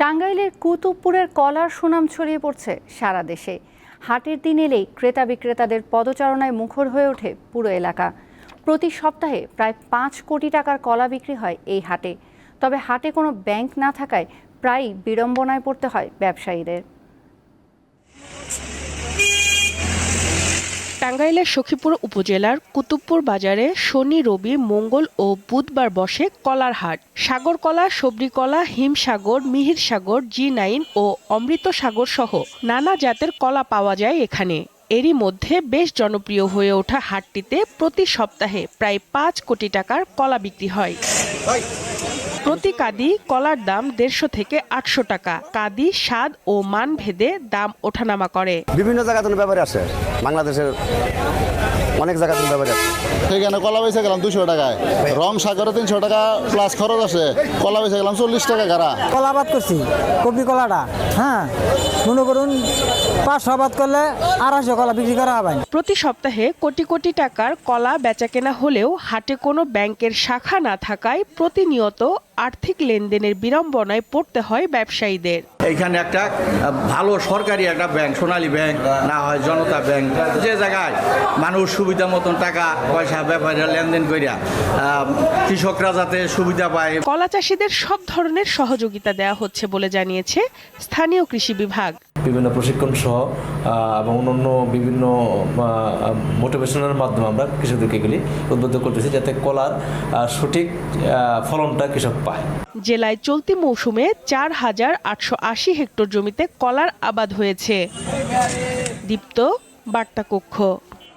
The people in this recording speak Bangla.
টাঙ্গাইলের কুতুবপুরের কলার সুনাম ছড়িয়ে পড়ছে সারা দেশে। হাটের দিন এলেই ক্রেতা বিক্রেতাদের পদচারণায় মুখর হয়ে ওঠে পুরো এলাকা। প্রতি সপ্তাহে প্রায় পাঁচ কোটি টাকার কলা বিক্রি হয় এই হাটে। তবে হাটে কোনো ব্যাংক না থাকায় প্রায়ই বিড়ম্বনায় পড়তে হয় ব্যবসায়ীদের। টাঙ্গাইলের সখীপুর উপজেলার কুতুবপুর বাজারে শনি, রবি, মঙ্গল ও বুধবার বসে কলার হাট। সাগর কলা সবরি কলা হিমসাগর মিহির সাগর, জি নাইন ও অমৃত সাগর সহ নানা জাতের কলা পাওয়া যায় এখানে। এরই মধ্যে বেশ জনপ্রিয় হয়ে ওঠা হাটটিতে প্রতি সপ্তাহে প্রায় পাঁচ কোটি টাকার কলা বিক্রি হয়। প্রতি কাদি কলার দাম দেড়শো থেকে আটশো টাকা। কাদি স্বাদ ও মান ভেদে দাম ওঠানামা করে। বিভিন্ন জায়গা ব্যাপারে আছে। বাংলাদেশের অনেক জায়গা ব্যাপারে আসে সেখানে কলা বেচে গেলাম দুশো টাকায়। রং সাগরে তিনশো টাকা প্লাস খরচ আছে। কলা বেচে গেলাম চল্লিশ টাকা গাড়া। কলা আবাদ করছি কপি কলাটা হ্যাঁ? মনে করুন পাঁচশো আবাদ করলে আড়াইশো কলা বিক্রি করা হবে। প্রতি সপ্তাহে কোটি কোটি টাকার কলা বেচা কেনা হলেও হাটে কোনো ব্যাংকের শাখা না থাকায় প্রতিনিয়ত আর্থিক লেনদেনের বিড়ম্বনায় পড়তে হয় ব্যবসায়ীদের। এইখানে একটা ভালো সরকারি একটা ব্যাংক সোনালী ব্যাংক না হয় জনতা ব্যাংক যে জায়গায় মানুষ সুবিধা মতন টাকা পয়সা ব্যাপারে লেনদেন করিয়া কৃষকরা যাতে সুবিধা পায়। কলা চাষিদের সব ধরনের সহযোগিতা দেওয়া হচ্ছে বলে জানিয়েছে স্থানীয় কৃষি বিভাগ। বিভিন্ন প্রশিক্ষণ সহ এবং অন্যান্য বিভিন্ন মোটিভেশনের মাধ্যমে আমরা কৃষকদেরকে এগুলি উদ্বুদ্ধ করতেছি যাতে কলার সঠিক ফলনটা কৃষক পায়। জেলায় চলতি মৌসুমে চার হাজার আটশো আশি হেক্টর জমিতে কলার আবাদ হয়েছে। দীপ্ত বার্তা কক্ষ